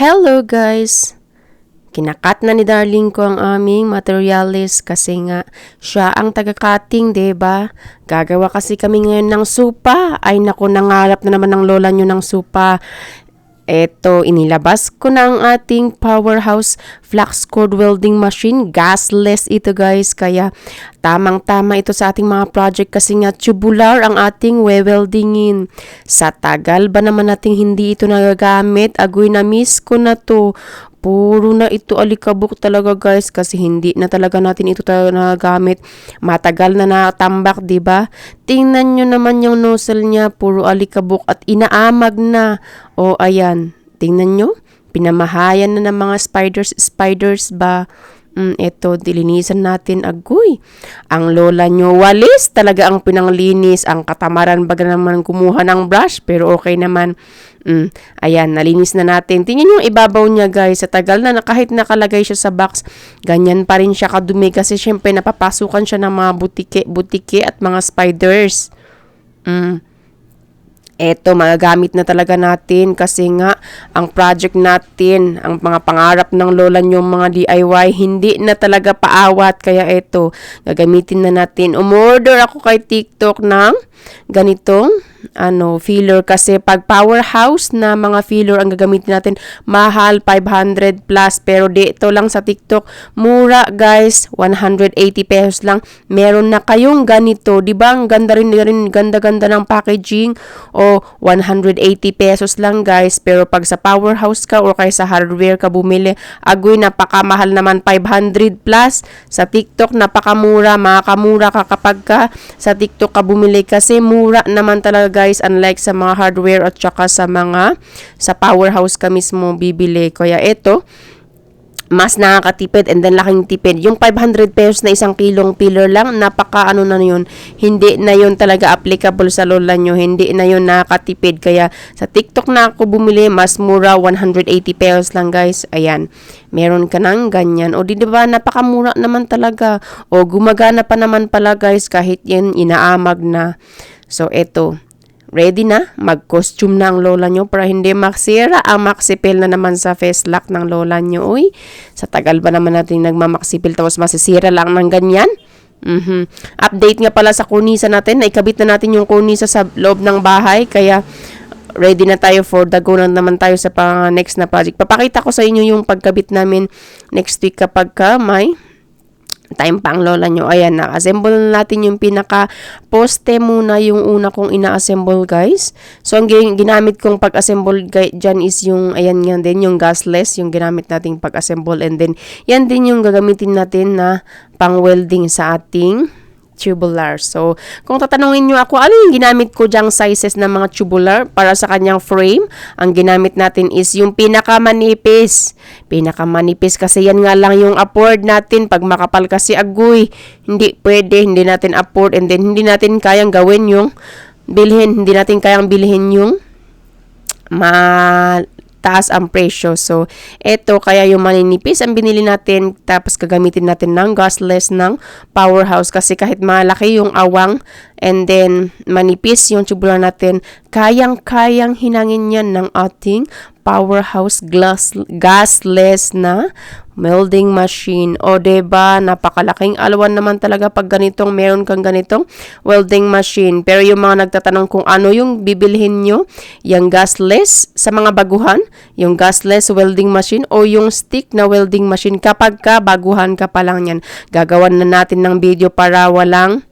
Hello guys! Kinakat na ni Darling ko ang aming materialis kasi nga siya ang taga-cutting, ba? Gagawa kasi kami ngayon ng supa. Ay naku, nangarap na naman ng lola nyo ng supa. Eto, inilabas ko na ang ating powerhouse flux cord welding machine. Gasless ito guys, kaya tamang-tama ito sa ating mga project kasi nga tubular ang ating we-weldingin. Sa tagal ba naman nating hindi ito nagagamit? Agoy na miss ko na to. Puro na ito alikabok talaga guys kasi hindi na talaga natin ito talaga nagagamit. Matagal na natambak, 'di ba? Tingnan nyo naman yung nozzle niya, puro alikabok at inaamag na. O ayan, tingnan nyo, pinamahayan na ng mga spiders, spiders ba? Mm, eto, dilinisan natin agoy. Ang lola nyo, walis talaga ang pinanglinis. Ang katamaran baga naman kumuha ng brush, pero okay naman. Mm, ayan, nalinis na natin. Tingnan yung ibabaw niya guys. Sa tagal na, na kahit nakalagay siya sa box, ganyan pa rin siya kadumi kasi syempre napapasukan siya ng mga butike, butike at mga spiders. Mm eto magagamit na talaga natin kasi nga ang project natin, ang mga pangarap ng lola nyo mga DIY, hindi na talaga paawat kaya eto, gagamitin na natin. Umorder ako kay TikTok ng ganitong ano, filler kasi pag powerhouse na mga filler ang gagamitin natin, mahal 500 plus pero dito lang sa TikTok, mura guys, 180 pesos lang. Meron na kayong ganito, 'di ba? Ang ganda rin, rin ganda-ganda ng packaging o 180 pesos lang guys. Pero pag sa powerhouse ka or kay sa hardware ka bumili, agoy napakamahal naman 500 plus. Sa TikTok napakamura, makakamura ka kapag ka sa TikTok ka bumili kasi mura naman talaga guys unlike sa mga hardware at saka sa mga sa powerhouse ka mismo bibili. Kaya ito mas nakakatipid and then laking tipid. Yung 500 pesos na isang kilong pillar lang, napaka ano na yun, hindi na yun talaga applicable sa lola nyo, hindi na yun nakakatipid. Kaya sa TikTok na ako bumili, mas mura, 180 pesos lang guys. Ayan, meron ka ng ganyan. O di ba, napakamura naman talaga. O gumagana pa naman pala guys, kahit yan inaamag na. So, eto ready na, mag-costume na ang lola nyo para hindi maksira ang maksipil na naman sa face lock ng lola nyo. Uy, sa tagal ba naman natin nagmamaksipil tapos masisira lang ng ganyan? Mm-hmm. Update nga pala sa kunisa natin, naikabit na natin yung kunisa sa loob ng bahay, kaya ready na tayo for na naman tayo sa pang next na project. Papakita ko sa inyo yung pagkabit namin next week kapag ka may time pa ang lola nyo. Ayan, na-assemble na natin yung pinaka-poste muna yung una kong ina-assemble, guys. So, ang ginamit kong pag-assemble dyan is yung, ayan nga din, yung gasless, yung ginamit nating pag-assemble. And then, yan din yung gagamitin natin na pang-welding sa ating tubular. So, kung tatanungin nyo ako, ano yung ginamit ko dyang sizes ng mga tubular para sa kanyang frame? Ang ginamit natin is yung pinakamanipis. Pinakamanipis kasi yan nga lang yung afford natin. Pag makapal kasi agoy, hindi pwede, hindi natin afford and then hindi natin kayang gawin yung bilhin, hindi natin kayang bilhin yung ma taas ang presyo. So, ito kaya yung maninipis ang binili natin tapos gagamitin natin ng gasless ng powerhouse kasi kahit malaki yung awang and then manipis yung tubular natin, kayang-kayang hinangin yan ng ating powerhouse glass, gasless na welding machine. O ba diba, napakalaking alwan naman talaga pag ganitong meron kang ganitong welding machine. Pero yung mga nagtatanong kung ano yung bibilhin nyo, yung gasless sa mga baguhan, yung gasless welding machine o yung stick na welding machine kapag ka baguhan ka pa lang yan. Gagawan na natin ng video para walang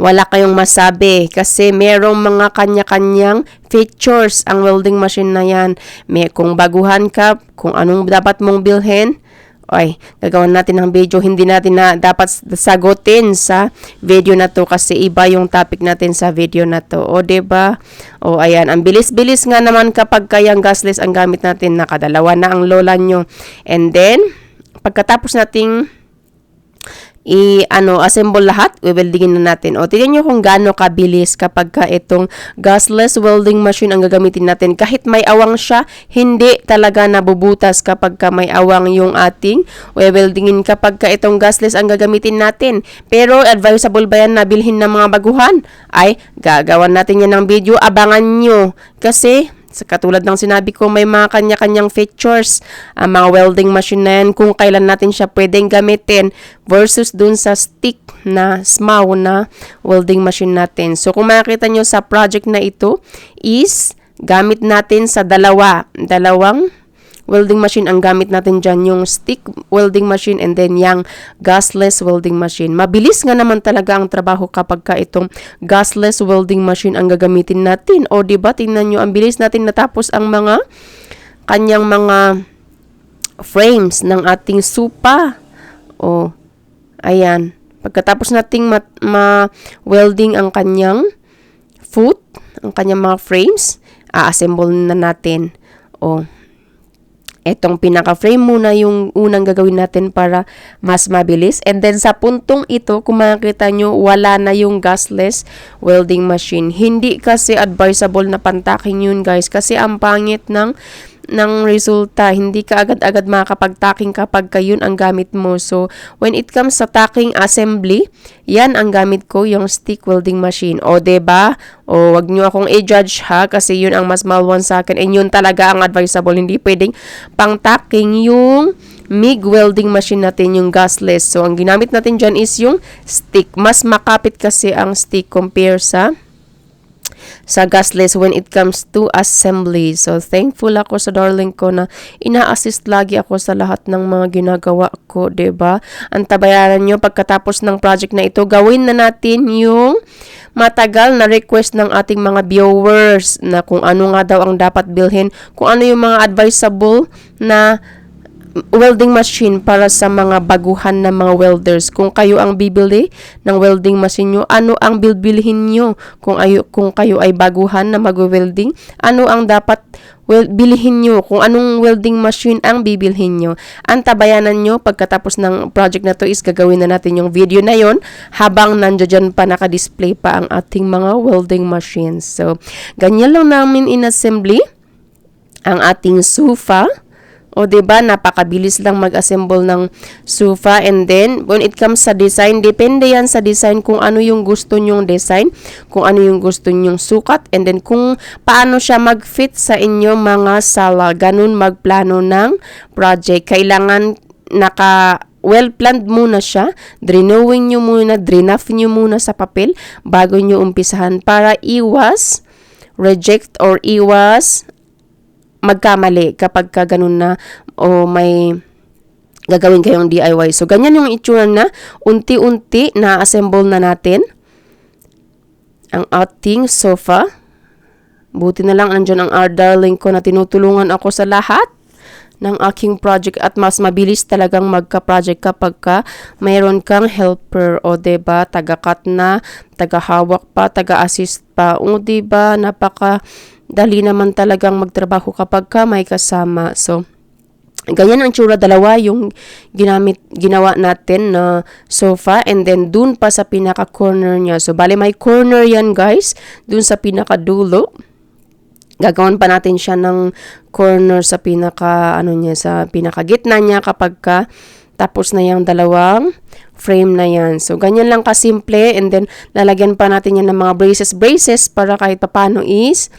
wala kayong masabi kasi merong mga kanya-kanyang features ang welding machine na yan. May, kung baguhan ka, kung anong dapat mong bilhin, ay, gagawin natin ng video. Hindi natin na dapat sagutin sa video na to kasi iba yung topic natin sa video na to. O, ba diba? O, ayan. Ang bilis-bilis nga naman kapag kayang gasless ang gamit natin. Nakadalawa na ang lola nyo. And then, pagkatapos nating i-ano, assemble lahat, weldingin na natin. O, tignan nyo kung gaano kabilis kapag ka itong gasless welding machine ang gagamitin natin. Kahit may awang siya, hindi talaga nabubutas kapag ka may awang yung ating weldingin kapag ka itong gasless ang gagamitin natin. Pero, advisable ba yan na bilhin ng mga baguhan? Ay, gagawan natin yan ng video. Abangan nyo. Kasi, Sa katulad ng sinabi ko, may mga kanya-kanyang features. Ang mga welding machine na yan, kung kailan natin siya pwedeng gamitin versus dun sa stick na SMAW na welding machine natin. So, kung makikita nyo sa project na ito is gamit natin sa dalawa. Dalawang welding machine ang gamit natin dyan yung stick welding machine and then yung gasless welding machine. Mabilis nga naman talaga ang trabaho kapag ka itong gasless welding machine ang gagamitin natin. O di ba tingnan nyo, ang bilis natin natapos ang mga kanyang mga frames ng ating supa. O, ayan. Pagkatapos nating ma- ma-welding ang kanyang foot, ang kanyang mga frames, a-assemble na natin. O, Etong pinaka-frame muna yung unang gagawin natin para mas mabilis. And then sa puntong ito, kung makikita nyo, wala na yung gasless welding machine. Hindi kasi advisable na pantaking yun guys. Kasi ang pangit ng ng resulta. Hindi ka agad-agad makakapag-tacking kapag ka yun ang gamit mo. So, when it comes sa tacking assembly, yan ang gamit ko, yung stick welding machine. O, ba diba? O, wag nyo akong i-judge ha, kasi yun ang mas malwan sa akin. And yun talaga ang advisable. Hindi pwedeng pang-tacking yung MIG welding machine natin, yung gasless. So, ang ginamit natin dyan is yung stick. Mas makapit kasi ang stick compare sa sa gasless when it comes to assembly. So, thankful ako sa darling ko na ina-assist lagi ako sa lahat ng mga ginagawa ko, ba diba? Ang nyo pagkatapos ng project na ito, gawin na natin yung matagal na request ng ating mga viewers na kung ano nga daw ang dapat bilhin, kung ano yung mga advisable na welding machine para sa mga baguhan na mga welders. Kung kayo ang bibili ng welding machine nyo, ano ang bilbilhin nyo? Kung, ayo, kung kayo ay baguhan na mag-welding, ano ang dapat well, bilhin nyo? Kung anong welding machine ang bibilhin nyo? Ang tabayanan nyo pagkatapos ng project na to is gagawin na natin yung video na yon habang nandiyan pa naka-display pa ang ating mga welding machines. So, ganyan lang namin in assembly ang ating sofa o ba napakabilis lang mag-assemble ng sofa and then when it comes sa design, depende yan sa design kung ano yung gusto nyong design, kung ano yung gusto nyong sukat and then kung paano siya mag-fit sa inyong mga sala. Ganun magplano ng project. Kailangan naka well planned muna siya. Drenowing nyo muna, drenaf nyo muna sa papel bago nyo umpisahan para iwas reject or iwas magkamali kapag ka ganun na o may gagawin kayong DIY. So, ganyan yung itsura na unti-unti na assemble na natin ang ating sofa. Buti na lang andyan ang our darling ko na tinutulungan ako sa lahat ng aking project at mas mabilis talagang magka-project kapag ka mayroon kang helper o ba taga-cut na, taga-hawak pa, taga-assist pa. O ba napaka dali naman talagang magtrabaho kapag ka may kasama. So, Ganyan ang tsura dalawa yung ginamit ginawa natin na sofa and then dun pa sa pinaka corner niya. So bali may corner yan guys dun sa pinaka dulo. Gagawin pa natin siya ng corner sa pinaka ano niya sa pinaka gitna niya kapag ka tapos na yung dalawang frame na yan. So ganyan lang kasimple and then lalagyan pa natin yan ng mga braces braces para kahit paano is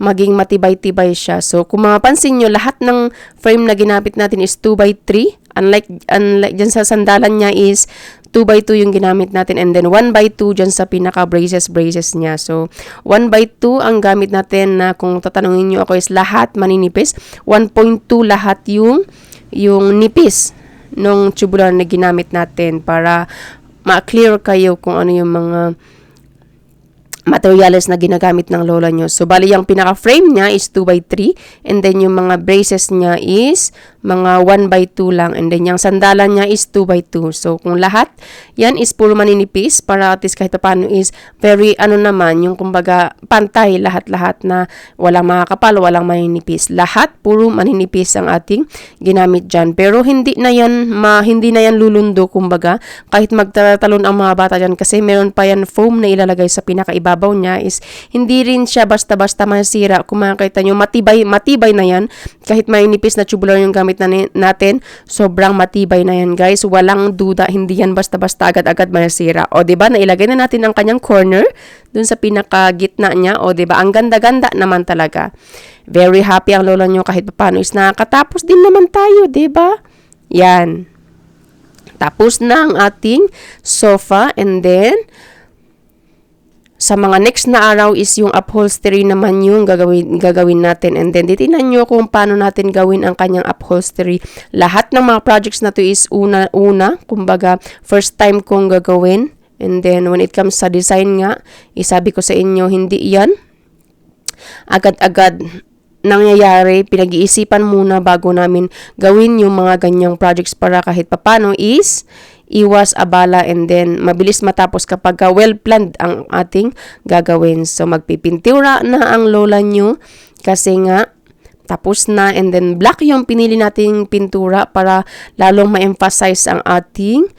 maging matibay-tibay siya. So, kung mapapansin nyo, lahat ng frame na ginamit natin is 2x3. Unlike, unlike dyan sa sandalan niya is 2x2 yung ginamit natin and then 1x2 dyan sa pinaka braces braces niya. So, 1x2 ang gamit natin na kung tatanungin nyo ako is lahat maninipis. 1.2 lahat yung, yung nipis nung tubular na ginamit natin para ma-clear kayo kung ano yung mga materials na ginagamit ng lola nyo. So, bali yung pinaka-frame niya is 2x3 and then yung mga braces niya is mga 1x2 lang and then yung sandalan niya is 2x2. So, kung lahat yan is puro maninipis para at least kahit paano is very ano naman yung kumbaga pantay lahat-lahat na walang makakapal, walang maninipis. Lahat puro maninipis ang ating ginamit dyan. Pero hindi na yan, ma, hindi na yan lulundo kumbaga kahit magtatalon ang mga bata dyan kasi meron pa yan foam na ilalagay sa pinakaiba ibabaw niya is hindi rin siya basta-basta masira. Kung makikita nyo, matibay, matibay na yan. Kahit may nipis na tubular yung gamit na natin, sobrang matibay na yan guys. Walang duda, hindi yan basta-basta agad-agad masira. O ba nailagay na natin ang kanyang corner dun sa pinaka-gitna niya. O ba ang ganda-ganda naman talaga. Very happy ang lola nyo kahit paano is nakakatapos din naman tayo, ba? Yan. Tapos na ang ating sofa and then sa mga next na araw is yung upholstery naman yung gagawin, gagawin natin. And then, titinan nyo kung paano natin gawin ang kanyang upholstery. Lahat ng mga projects na to is una-una. Kumbaga, first time kong gagawin. And then, when it comes sa design nga, isabi ko sa inyo, hindi yan agad-agad nangyayari, pinag-iisipan muna bago namin gawin yung mga ganyang projects para kahit papano is iwas abala and then mabilis matapos kapag well planned ang ating gagawin. So magpipintura na ang lola nyo kasi nga tapos na and then black yung pinili nating pintura para lalong ma-emphasize ang ating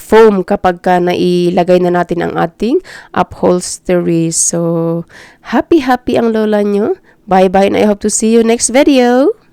foam kapag ka nailagay na natin ang ating upholstery. So, happy-happy ang lola nyo. Bye-bye and I hope to see you next video.